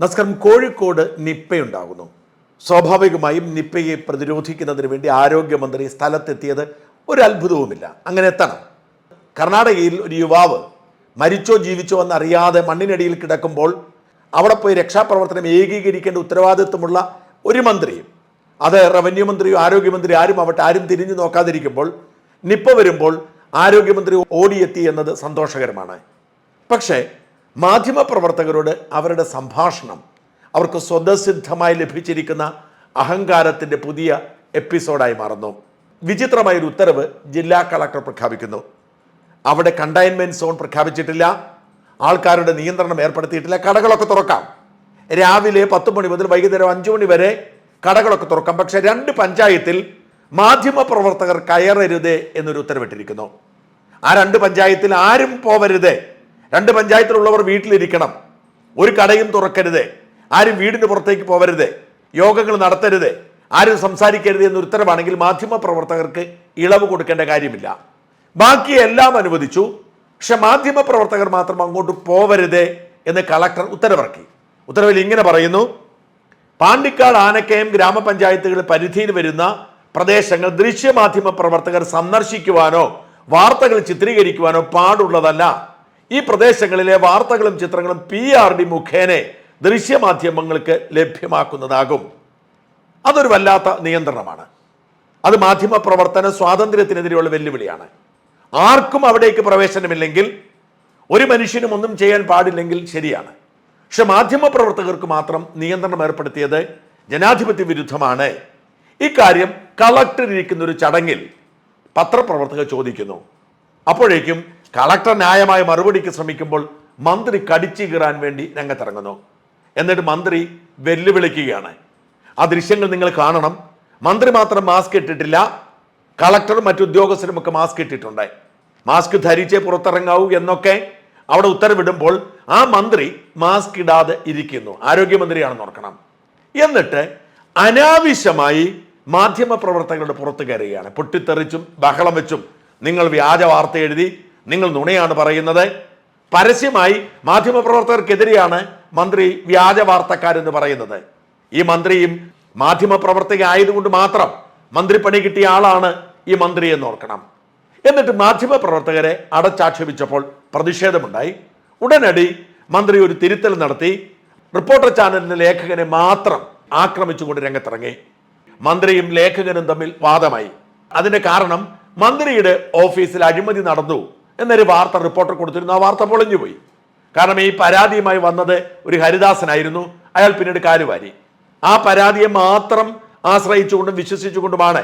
നമസ്കാരം കോഴിക്കോട് നിപ്പയുണ്ടാകുന്നു. സ്വാഭാവികമായും നിപ്പയെ പ്രതിരോധിക്കുന്നതിന് വേണ്ടി ആരോഗ്യമന്ത്രി സ്ഥലത്തെത്തിയത് ഒരു അത്ഭുതവുമില്ല. അങ്ങനെ എത്തണം. കർണാടകയിൽ ഒരു യുവാവ് മരിച്ചോ ജീവിച്ചോ എന്നറിയാതെ മണ്ണിനടിയിൽ കിടക്കുമ്പോൾ അവിടെ പോയി രക്ഷാപ്രവർത്തനം ഏകീകരിക്കേണ്ട ഉത്തരവാദിത്വമുള്ള ഒരു മന്ത്രിയും അത് റവന്യൂ മന്ത്രിയോ ആരോഗ്യമന്ത്രി ആരും ആവട്ടെ ആരും തിരിഞ്ഞു നോക്കാതിരിക്കുമ്പോൾ നിപ്പ വരുമ്പോൾ ആരോഗ്യമന്ത്രി ഓടിയെത്തി എന്നത് സന്തോഷകരമാണ്. പക്ഷേ മാധ്യമപ്രവർത്തകരോട് അവരുടെ സംഭാഷണം അവർക്ക് സ്വതസിദ്ധമായി ലഭിച്ചിരിക്കുന്ന അഹങ്കാരത്തിന്റെ പുതിയ എപ്പിസോഡായി മാറുന്നു. വിചിത്രമായൊരു ഉത്തരവ് ജില്ലാ കളക്ടർ പ്രഖ്യാപിക്കുന്നു. അവിടെ കണ്ടെയ്ൻമെന്റ് സോൺ പ്രഖ്യാപിച്ചിട്ടില്ല. ആൾക്കാരുടെ നിയന്ത്രണം ഏർപ്പെടുത്തിയിട്ടില്ല. കടകളൊക്കെ തുറക്കാം. രാവിലെ പത്ത് മണി മുതൽ വൈകുന്നേരം അഞ്ചു മണി വരെ കടകളൊക്കെ തുറക്കാം. പക്ഷേ രണ്ട് പഞ്ചായത്തിൽ മാധ്യമപ്രവർത്തകർ കയറരുത് എന്നൊരു ഉത്തരവിട്ടിരിക്കുന്നു. ആ രണ്ട് പഞ്ചായത്തിൽ ആരും പോവരുത്. രണ്ട് പഞ്ചായത്തിലുള്ളവർ വീട്ടിലിരിക്കണം. ഒരു കടയും തുറക്കരുത്. ആരും വീടിന് പുറത്തേക്ക് പോവരുത്. യോഗങ്ങൾ നടത്തരുത്. ആരും സംസാരിക്കരുത് എന്ന ഉത്തരവാണെങ്കിൽ മാധ്യമപ്രവർത്തകർക്ക് ഇളവ് കൊടുക്കേണ്ട കാര്യമില്ല. ബാക്കി എല്ലാം അനുവദിച്ചു. പക്ഷെ മാധ്യമപ്രവർത്തകർ മാത്രം അങ്ങോട്ട് പോവരുത് എന്ന് കളക്ടർ ഉത്തരവിറക്കി. ഉത്തരവിൽ ഇങ്ങനെ പറയുന്നു. പാണ്ടിക്കാട് ആനക്കയം ഗ്രാമപഞ്ചായത്തുകൾ പരിധിയിൽ വരുന്ന പ്രദേശങ്ങൾ ദൃശ്യമാധ്യമ പ്രവർത്തകർ സന്ദർശിക്കുവാനോ വാർത്തകൾ ചിത്രീകരിക്കുവാനോ പാടുള്ളതല്ല. ഈ പ്രദേശങ്ങളിലെ വാർത്തകളും ചിത്രങ്ങളും പി ആർ ഡി മുഖേന ദൃശ്യമാധ്യമങ്ങൾക്ക് ലഭ്യമാക്കുന്നതാകും. അതൊരു വല്ലാത്ത നിയന്ത്രണമാണ്. അത് മാധ്യമ പ്രവർത്തന സ്വാതന്ത്ര്യത്തിനെതിരെയുള്ള വെല്ലുവിളിയാണ്. ആർക്കും അവിടേക്ക് പ്രവേശനമില്ലെങ്കിൽ ഒരു മനുഷ്യനും ഒന്നും ചെയ്യാൻ പാടില്ലെങ്കിൽ ശരിയാണ്. പക്ഷെ മാധ്യമ പ്രവർത്തകർക്ക് മാത്രം നിയന്ത്രണം ഏർപ്പെടുത്തിയത് ജനാധിപത്യ വിരുദ്ധമാണ്. ഇക്കാര്യം കളക്ടർ ഇരിക്കുന്ന ഒരു ചടങ്ങിൽ പത്രപ്രവർത്തകർ ചോദിക്കുന്നു. അപ്പോഴേക്കും കളക്ടർ ന്യായമായ മറുപടിക്ക് ശ്രമിക്കുമ്പോൾ മന്ത്രി കടിച്ചു കീറാൻ വേണ്ടി രംഗത്തിറങ്ങുന്നു. എന്നിട്ട് മന്ത്രി വെല്ലുവിളിക്കുകയാണ്. ആ ദൃശ്യങ്ങൾ നിങ്ങൾ കാണണം. മന്ത്രി മാത്രം മാസ്ക് ഇട്ടിട്ടില്ല. കളക്ടറും മറ്റു ഉദ്യോഗസ്ഥരും ഒക്കെ മാസ്ക് ഇട്ടിട്ടുണ്ട്. മാസ്ക് ധരിച്ചേ പുറത്തിറങ്ങാവൂ എന്നൊക്കെ അവിടെ ഉത്തരവിടുമ്പോൾ ആ മന്ത്രി മാസ്ക് ഇടാതെ ഇരിക്കുന്നു. ആരോഗ്യമന്ത്രിയാണെന്ന് ഓർക്കണം. എന്നിട്ട് അനാവശ്യമായി മാധ്യമ പ്രവർത്തകരുടെ പുറത്ത് കയറുകയാണ്. പൊട്ടിത്തെറിച്ചും ബഹളം വെച്ചും നിങ്ങൾ വ്യാജ വാർത്ത എഴുതി നിങ്ങൾ നുണയാണ് പറയുന്നത്. പരസ്യമായി മാധ്യമപ്രവർത്തകർക്കെതിരെയാണ് മന്ത്രി വ്യാജ വാർത്തക്കാരെന്ന് പറയുന്നത്. ഈ മന്ത്രിയും മാധ്യമപ്രവർത്തക ആയതുകൊണ്ട് മാത്രം മന്ത്രിപ്പണി കിട്ടിയ ആളാണ് ഈ മന്ത്രി എന്ന് ഓർക്കണം. എന്നിട്ട് മാധ്യമപ്രവർത്തകരെ അടച്ചാക്ഷേപിച്ചപ്പോൾ പ്രതിഷേധമുണ്ടായി. ഉടനടി മന്ത്രി ഒരു തിരുത്തൽ നടത്തി. റിപ്പോർട്ടർ ചാനലിന്റെ ലേഖകനെ മാത്രം ആക്രമിച്ചുകൊണ്ട് രംഗത്തിറങ്ങി. മന്ത്രിയും ലേഖകനും തമ്മിൽ വാദമായി. അതിന്റെ കാരണം മന്ത്രിയുടെ ഓഫീസിൽ അഴിമതി നടന്നു. എന്നൊരു വാർത്ത റിപ്പോർട്ടർ കൊടുത്തിരുന്നു. ആ വാർത്ത പൊളിഞ്ഞുപോയി കാരണം ഈ പരാതിയുമായി വന്നത് ഒരു ഹരിദാസനായിരുന്നു. അയാൾ പിന്നീട് കാലുവാരി. ആ പരാതിയെ മാത്രം ആശ്രയിച്ചുകൊണ്ടും വിശ്വസിച്ചുകൊണ്ടുമാണ്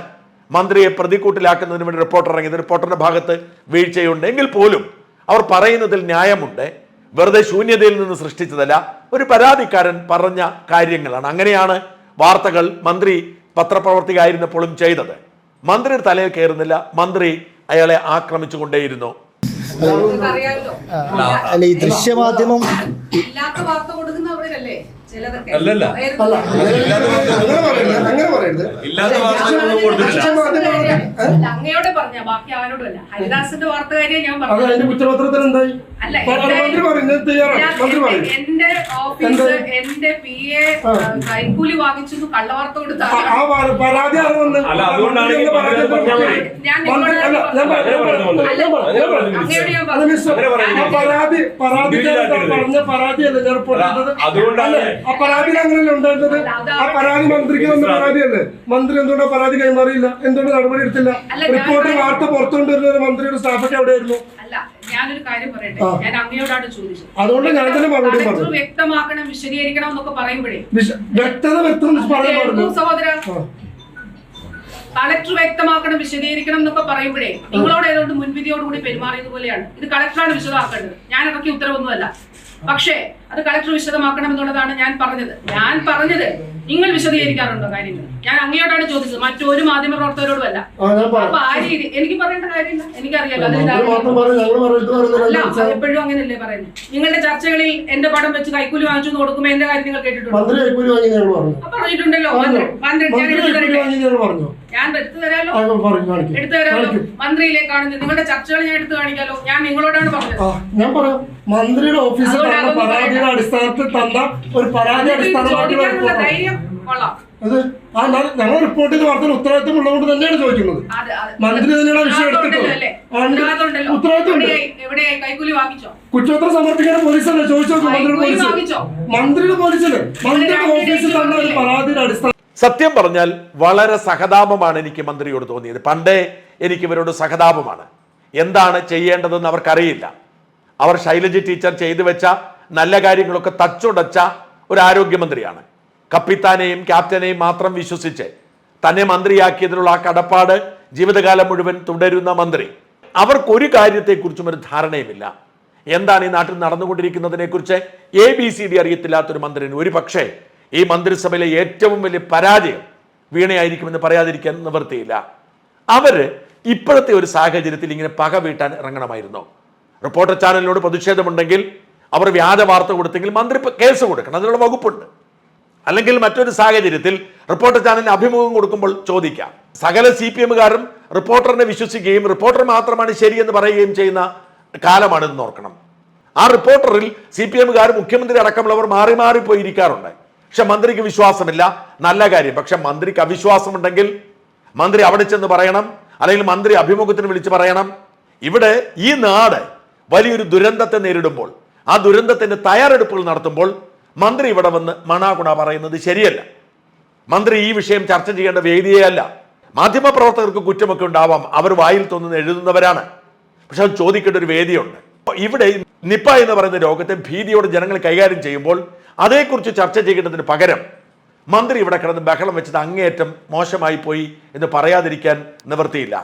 മന്ത്രിയെ പ്രതിക്കൂട്ടിലാക്കുന്നതിന് വേണ്ടി റിപ്പോർട്ടർ ഇറങ്ങിയത്. റിപ്പോർട്ടറിന്റെ ഭാഗത്ത് വീഴ്ചയുണ്ട്. എങ്കിൽ പോലും അവർ പറയുന്നതിൽ ന്യായമുണ്ട്. വെറുതെ ശൂന്യതയിൽ നിന്ന് സൃഷ്ടിച്ചതല്ല. ഒരു പരാതിക്കാരൻ പറഞ്ഞ കാര്യങ്ങളാണ്. അങ്ങനെയാണ് വാർത്തകൾ മന്ത്രി പത്രപ്രവർത്തികായിരുന്നപ്പോഴും ചെയ്തത്. മന്ത്രിയുടെ തലയിൽ കയറുന്നില്ല. മന്ത്രി അയാളെ ആക്രമിച്ചുകൊണ്ടേയിരുന്നു. അല്ല ഈ ദൃശ്യമാധ്യമം അല്ലല്ല. കൊടുത്തിട്ടില്ല പറഞ്ഞ ബാക്കി ആരോടും അല്ല ഹരിദാസിന്റെ വാർത്ത. കാര്യം ഞാൻ പറഞ്ഞു എന്റെ- ഓഫീസ് എന്റെ പി എ കൈക്കൂലി വാങ്ങിച്ചു കള്ളവാർത്ത കൊടുത്ത. പരാതി പരാതി. അങ്ങയോട് പറഞ്ഞു പരാതിയല്ല ഞാൻ അതുകൊണ്ടാണ് അങ്ങനെയല്ലേ ആ പരാതിയിൽ അങ്ങനെയല്ല ഉണ്ടായിരുന്നത്? ആ പരാതി മന്ത്രിക്ക് വന്ന പരാതിയല്ലേ? മന്ത്രി എന്തുകൊണ്ടാണ് പരാതി കൈമാറിയില്ല? എന്തുകൊണ്ട് നടപടി എടുത്തില്ല? റിപ്പോർട്ട് വാർത്ത പുറത്തുകൊണ്ടിരുന്ന ഒരു മന്ത്രിയുടെ സ്റ്റാഫൊക്കെ എവിടെയായിരുന്നു? അല്ല ഞാനൊരു കാര്യം പറയട്ടെ. ഞാൻ അങ്ങയോടാണ് ചോദിച്ചത്. അതുകൊണ്ട് ഞാൻ തന്നെ മറുപടി കളക്ടർ പറഞ്ഞു. വ്യക്തമാക്കണം വിശദീകരിക്കണം എന്നൊക്കെ പറയുമ്പോഴേ. വ്യക്തത വ്യക്തം സഹോദര. കളക്ടർ വ്യക്തമാക്കണം വിശദീകരിക്കണം എന്നൊക്കെ പറയുമ്പോഴേ നിങ്ങളോട് ഏതോണ്ട് മുൻവിധിയോടുകൂടി പെരുമാറിയത് പോലെയാണ്. ഇത് കളക്ടറാണ് വിശദമാക്കേണ്ടത്. ഞാൻ ഇറക്കിയ ഉത്തരവൊന്നുമല്ല. പക്ഷേ അത് കളക്ടർ വിശദമാക്കണം എന്നുള്ളതാണ് ഞാൻ പറഞ്ഞത്. ഞാൻ പറഞ്ഞത് നിങ്ങൾ വിശദീകരിക്കാറുണ്ടോ കാര്യങ്ങൾ? ഞാൻ അങ്ങയോടാണ് ചോദിച്ചത്. മറ്റൊരു മാധ്യമ പ്രവർത്തകരോടും അല്ല. അപ്പൊ ആ രീതി എനിക്ക് പറയേണ്ട കാര്യമില്ല. എനിക്കറിയാലോ അല്ല എപ്പോഴും അങ്ങനെയല്ലേ പറയുന്നത്. നിങ്ങളുടെ ചർച്ചകളിൽ എന്റെ പടം വെച്ച് കൈക്കൂലി വാങ്ങിച്ചു കൊടുക്കുമ്പോ എന്റെ കാര്യം നിങ്ങൾ കേട്ടിട്ടുണ്ടോ? പറഞ്ഞിട്ടുണ്ടല്ലോ പന്ത്രണ്ട് ഞാൻ എടുത്തു പറഞ്ഞു തരാലോ കാണിക്കൂ. എടുത്തു തരാലോ? മന്ത്രിയിലേക്കാണ് നിങ്ങളുടെ ചർച്ചകൾ ഞാൻ എടുത്തു കാണിക്കാലോ? ഞാൻ നിങ്ങളോടാണ് പറഞ്ഞത്. ഞാൻ പറയാം. മന്ത്രിയുടെ ഓഫീസിൽ പരാതിയുടെ അടിസ്ഥാനത്തിൽ തന്ന ഒരു പരാതി ധൈര്യം കൊള്ളാം. അത്? ആ ഞങ്ങൾ റിപ്പോർട്ട് ചെയ്ത് വാർത്തയിൽ ഉത്തരവാദിത്വം ഉള്ളതുകൊണ്ട് തന്നെയാണ് ചോദിക്കുന്നത്. മന്ത്രി തന്നെയാണ് വിഷയം എടുത്തിട്ടുള്ളത്. ഉത്തരവാദിത്വം കുറ്റപത്രം പോലീസല്ലേ? ചോദിച്ചോ മന്ത്രിയുടെ പോലീസ്? മന്ത്രിയുടെ പോലീസിൽ മന്ത്രിയുടെ ഓഫീസിൽ തന്ന ഒരു പരാതിയുടെ അടിസ്ഥാനം സത്യം പറഞ്ഞാൽ വളരെ സഹതാപമാണ് എനിക്ക് മന്ത്രിയോട് തോന്നിയത്. പണ്ടേ എനിക്ക് ഇവരോട് സഹതാപമാണ്. എന്താണ് ചെയ്യേണ്ടതെന്ന് അവർക്കറിയില്ല. അവർ ശൈലജ ടീച്ചർ ചെയ്തു വെച്ച നല്ല കാര്യങ്ങളൊക്കെ തച്ചുടച്ച ഒരു ആരോഗ്യമന്ത്രിയാണ്. കപ്പിത്താനെയും ക്യാപ്റ്റനെയും മാത്രം വിശ്വസിച്ച് തന്നെ മന്ത്രിയാക്കിയതിലുള്ള ആ കടപ്പാട് ജീവിതകാലം മുഴുവൻ തുടരുന്ന മന്ത്രി. അവർക്കൊരു കാര്യത്തെക്കുറിച്ചും ഒരു ധാരണയുമില്ല. എന്താണ് ഈ നാട്ടിൽ നടന്നുകൊണ്ടിരിക്കുന്നതിനെക്കുറിച്ച് എ ബി സി ഡി അറിയത്തില്ലാത്തൊരു മന്ത്രിന്. ഒരു പക്ഷേ ഈ മന്ത്രിസഭയിലെ ഏറ്റവും വലിയ പരാജയം വീണയായിരിക്കുമെന്ന് പറയാതിരിക്കാൻ നിവൃത്തിയില്ല. അവർ ഇപ്പോഴത്തെ ഒരു സാഹചര്യത്തിൽ ഇങ്ങനെ പക വീട്ടാൻ ഇറങ്ങണമായിരുന്നു? റിപ്പോർട്ടർ ചാനലിനോട് പ്രതിഷേധമുണ്ടെങ്കിൽ അവർ വ്യാജ വാർത്ത കൊടുത്തെങ്കിൽ മന്ത്രി കേസ് കൊടുക്കണം. അതിനുള്ള വകുപ്പുണ്ട്. അല്ലെങ്കിൽ മറ്റൊരു സാഹചര്യത്തിൽ റിപ്പോർട്ടർ ചാനലിന് അഭിമുഖം കൊടുക്കുമ്പോൾ ചോദിക്കാം. സകല സി പി എമ്മുകാരും റിപ്പോർട്ടറിനെ വിശ്വസിക്കുകയും റിപ്പോർട്ടർ മാത്രമാണ് ശരിയെന്ന് പറയുകയും ചെയ്യുന്ന കാലമാണിതെന്ന് ഓർക്കണം. ആ റിപ്പോർട്ടറിൽ സി പി എമ്മുകാർ മുഖ്യമന്ത്രി അടക്കമുള്ളവർ മാറി മാറി പോയി ഇരിക്കാറുണ്ട് പക്ഷെ മന്ത്രിക്ക് വിശ്വാസമില്ല. നല്ല കാര്യം. പക്ഷെ മന്ത്രിക്ക് അവിശ്വാസമുണ്ടെങ്കിൽ മന്ത്രി അവിടെ ചെന്ന് പറയണം. അല്ലെങ്കിൽ മന്ത്രി അഭിമുഖത്തിന് വിളിച്ച് പറയണം. ഇവിടെ ഈ നാട് വലിയൊരു ദുരന്തത്തെ നേരിടുമ്പോൾ ആ ദുരന്തത്തിന്റെ തയ്യാറെടുപ്പുകൾ നടത്തുമ്പോൾ മന്ത്രി ഇവിടെ വന്ന് മണാകുണ പറയുന്നത് ശരിയല്ല. മന്ത്രി ഈ വിഷയം ചർച്ച ചെയ്യേണ്ട വേദിയല്ല മാധ്യമപ്രവർത്തകർക്ക് കുറ്റമൊക്കെ ഉണ്ടാവാം. അവർ വായിൽ തോന്നുന്ന എഴുതുന്നവരാണ്. പക്ഷെ അത് ചോദിക്കേണ്ട ഒരു വേദിയുണ്ട്. ഇവിടെ നിപ്പ എന്ന് പറയുന്ന രോഗത്തെ ഭീതിയോടെ ജനങ്ങൾ കൈകാര്യം ചെയ്യുമ്പോൾ അതേക്കുറിച്ച് ചർച്ച ചെയ്യേണ്ടതിന് പകരം മന്ത്രി ഇവിടെ കിടന്ന് ബഹളം വെച്ചത് അങ്ങേയറ്റം മോശമായി പോയി എന്ന് പറയാതിരിക്കാൻ നിവൃത്തിയില്ല.